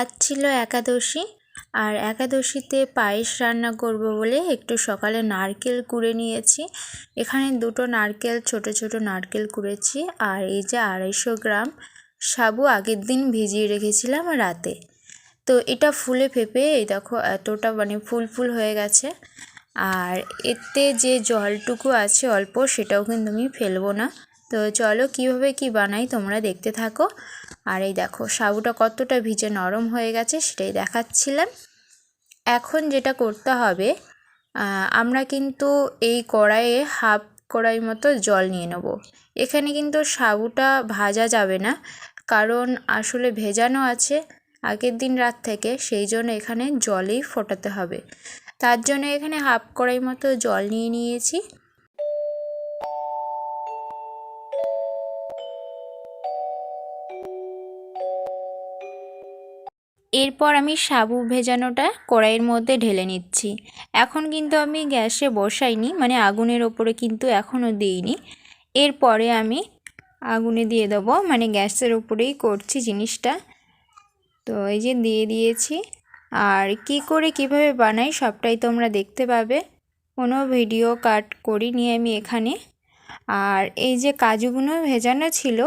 আজ ছিল একাদশী, আর একাদশীতে পায়েস রান্না করব বলে একটু সকালে নারকেল কুড়ে নিয়েছি। এখানে দুটো নারকেল, ছোট ছোট নারকেল কুড়েছি, আর এই যে আড়াইশো গ্রাম সাবু আগের দিন ভিজিয়ে রেখেছিলাম রাতে। তো এটা ফুলে ফেপে এই দেখো এতটা মানে ফুল ফুল হয়ে গেছে। আর এতে যে জলটুকু আছে অল্প, সেটাও কিন্তু আমি ফেলব না। তো চলো কীভাবে কি বানাই তোমরা দেখতে থাকো। আর এই দেখো, সাবুটা কতটা ভিজে নরম হয়ে গেছে সেটাই দেখাচ্ছিলাম। এখন যেটা করতে হবে আমরা কিন্তু এই কড়াইয়ে হাফ কড়াই মতো জল নিয়ে নেব। এখানে কিন্তু সাবুটা ভাজা যাবে না, কারণ আসলে ভেজানো আছে আগের দিন রাত থেকে, সেই জন্য এখানে জলেই ফোটাতে হবে। তার জন্য এখানে হাফ কড়াই মতো জল নিয়ে নিয়েছি। এরপর আমি সাবু ভেজানোটা কড়াইয়ের মধ্যে ঢেলে নিচ্ছি। এখন কিন্তু আমি গ্যাসে বসাইনি মানে আগুনের ওপরে কিন্তু এখনও দিইনি। এরপরে আমি আগুনে দিয়ে দেবো মানে গ্যাসের ওপরেই করছি জিনিসটা। তো এই যে দিয়ে দিয়েছি। আর কি করে কীভাবে বানাই সবটাই তোমরা দেখতে পাবে। কোনো ভিডিও কাট করিনি আমি এখানে। আর এই যে কাজুগুলো ভেজানো ছিল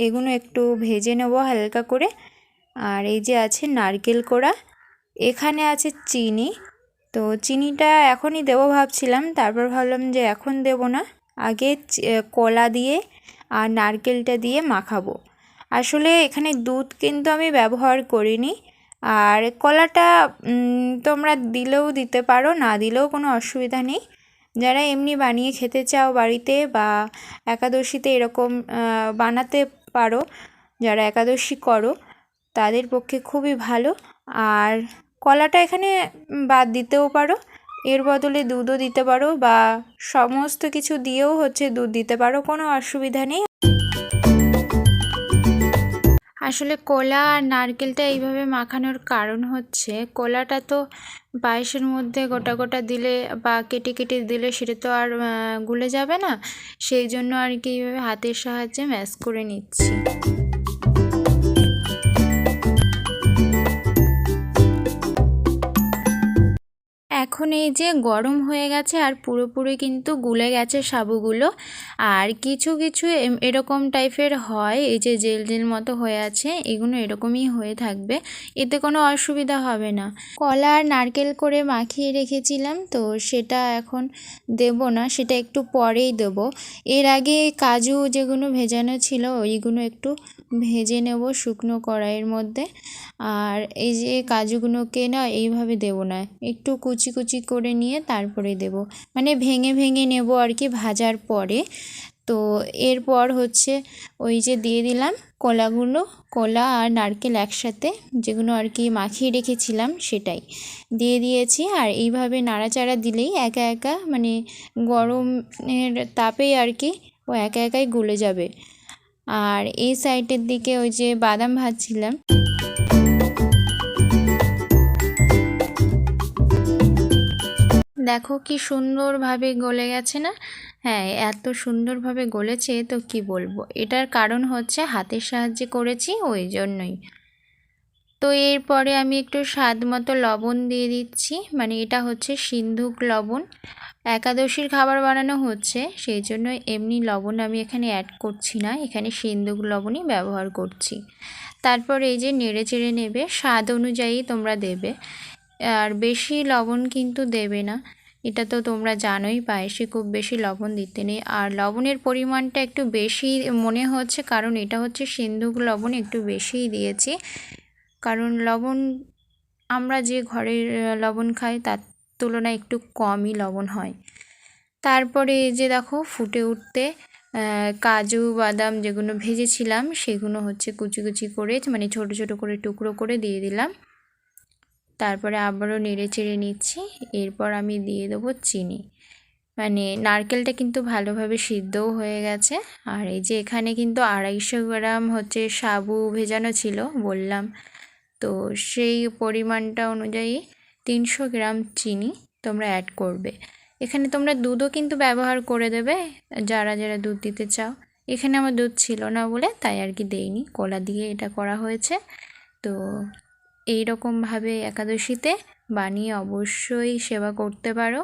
এগুলো একটু ভেজে নেব হালকা করে। আর এই যে আছে নারকেল কোড়া, এখানে আছে চিনি। তো চিনিটা এখনই দেবো ভাবছিলাম, তারপর ভাবলাম যে এখন দেব না। আগে কলা দিয়ে আর নারকেলটা দিয়ে মাখাবো। আসলে এখানে দুধ কিন্তু আমি ব্যবহার করিনি। আর কলাটা তোমরা দিলেও দিতে পারো, না দিলেও কোনো অসুবিধা নেই। যারা এমনি বানিয়ে খেতে চাও বাড়িতে বা একাদশীতে এরকম বানাতে পারো, যারা একাদশী করো তাদের পক্ষে খুবই ভালো। আর কলাটা এখানে বাদ দিতেও পারো। এর বদলে দুধও দিতে পারো বা সমস্ত কিছু দিয়েও হচ্ছে দুধ দিতে পারো, কোনো অসুবিধা নেই। আসলে কলা আর নারকেলটা এইভাবে মাখানোর কারণ হচ্ছে, কলাটা তো পায়েসের মধ্যে গোটা গোটা দিলে বা কেটে কেটে দিলে সেটা তো আর গুলে যাবে না। সেই জন্য আর কি এইভাবে হাতের সাহায্যে ম্যাশ করে নিচ্ছি। এখন এই যে গরম হয়ে গেছে আর পুরোপুরি কিন্তু গুলে গেছে সাবুগুলো। আর কিছু কিছু এরকম টাইপের হয়, এই যে জেল জেল মতো হয়ে আছে এগুলো এরকমই হয়ে থাকবে। এতে কোনো অসুবিধা হবে না। কলা আর নারকেল করে মাখিয়ে রেখেছিলাম, তো সেটা এখন দেব না, সেটা একটু পরেই দেব। এর আগে কাজু যেগুলো ভেজানো ছিল ওইগুলো একটু ভেজে নেব শুকনো কড়াইয়ের মধ্যে। আর এই যে কাজুগুলোকে না এইভাবে দেব না, একটু কুচি কুচি করে নিয়ে তারপরে দেব। মানে ভেঙে ভেঙে নেব আর কি ভাজার পরে। তো এরপর হচ্ছে ওই যে দিয়ে দিলাম কলাগুলো, কলা আর নারকেল একসাথে, যেগুলো আর কি মাখিয়ে রেখেছিলাম সেটাই। দিয়ে দিয়েছি আর এইভাবে নাড়াচাড়া দিলেই একা একা মানে গরমের তাপেই আর কি ও একা একাই গলে যাবে। আর এই সাইডের দিকে ওই যে বাদাম ভাজছিলাম। দেখো কি সুন্দরভাবে গলে গেছে না? হ্যাঁ এত সুন্দরভাবে গলেছে তো কি বলব? এটার কারণ হচ্ছে হাতের সাহায্যে করেছি, ওই জন্যই। তো এরপরে আমি একটু স্বাদ মতো লবণ দিয়ে দিচ্ছি। মানে এটা হচ্ছে সিন্ধুক লবণ। একাদশীর খাবার বানানো হচ্ছে, সেই জন্য এমনি লবণ আমি এখানে অ্যাড করছি না। এখানে সিন্ধুক লবণই ব্যবহার করছি। তারপর এই যে নেড়ে চেড়ে নেবে, স্বাদ অনুযায়ী তোমরা দেবে। আর বেশি লবণ কিন্তু দেবে না। এটা তো তোমরা জানোই, পায়েসে খুব বেশি লবণ দিতে নেই। আর লবণের পরিমাণটা একটু বেশি মনে হচ্ছে, কারণ এটা হচ্ছে সিন্ধুক লবণ, একটু বেশিই দিয়েছি। কারণ লবণ, আমরা যে ঘরের লবণ খাই তার তুলনায় একটু কমই লবণ হয়। তারপরে এই যে দেখো, ফুটে উঠতে কাজু, বাদাম যেগুলো ভেজেছিলাম, সেগুলো হচ্ছে কুচি কুচি করে মানে ছোট ছোট করে টুকরো করে দিয়ে দিলাম। তারপরে আবারও নেড়ে চেড়ে নিচ্ছি, এরপর আমি দিয়ে দেবো চিনি। মানে নারকেলটা কিন্তু ভালোভাবে সিদ্ধও হয়ে গেছে, আর এই যে এখানে কিন্তু আড়াইশো গ্রাম হচ্ছে সাবু ভেজানো ছিল, বললাম। তো সেই পরিমাণটা অনুযায়ী তিনশো গ্রাম চিনি তোমরা অ্যাড করবে। এখানে তোমরা দুধও কিন্তু ব্যবহার করে দেবে, যারা যারা দুধ দিতে চাও। এখানে আমার দুধ ছিল না বলে তাই আর কি দেইনি, কলা দিয়ে এটা করা হয়েছে। তো এই রকমভাবে একাদশীতে বানিয়ে অবশ্যই সেবা করতে পারো।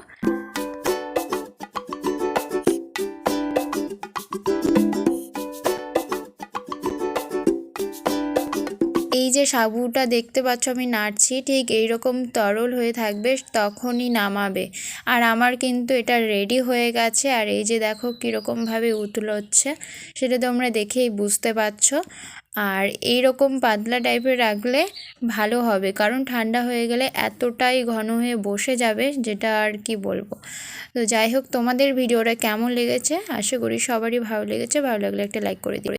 যে সাবুটা দেখতে পাচ্ছ, আমি নাড়ছি, ঠিক এই রকম তরল হয়ে থাকবে, তখনই নামাবে। আর আমার কিন্তু এটা রেডি হয়ে গেছে, আর এই যে দেখো কীরকমভাবে উতলোচ্ছে সেটা তোমরা দেখেই বুঝতে পারছ। আর এই রকম পাতলা টাইপের রাখলে ভালো হবে, কারণ ঠান্ডা হয়ে গেলে এতটাই ঘন হয়ে বসে যাবে, যেটা আর কি বলব। তো যাই হোক, তোমাদের ভিডিওটা কেমন লেগেছে? আশা করি সবারই ভালো লেগেছে, ভালো লাগলে একটা লাইক করে দিও।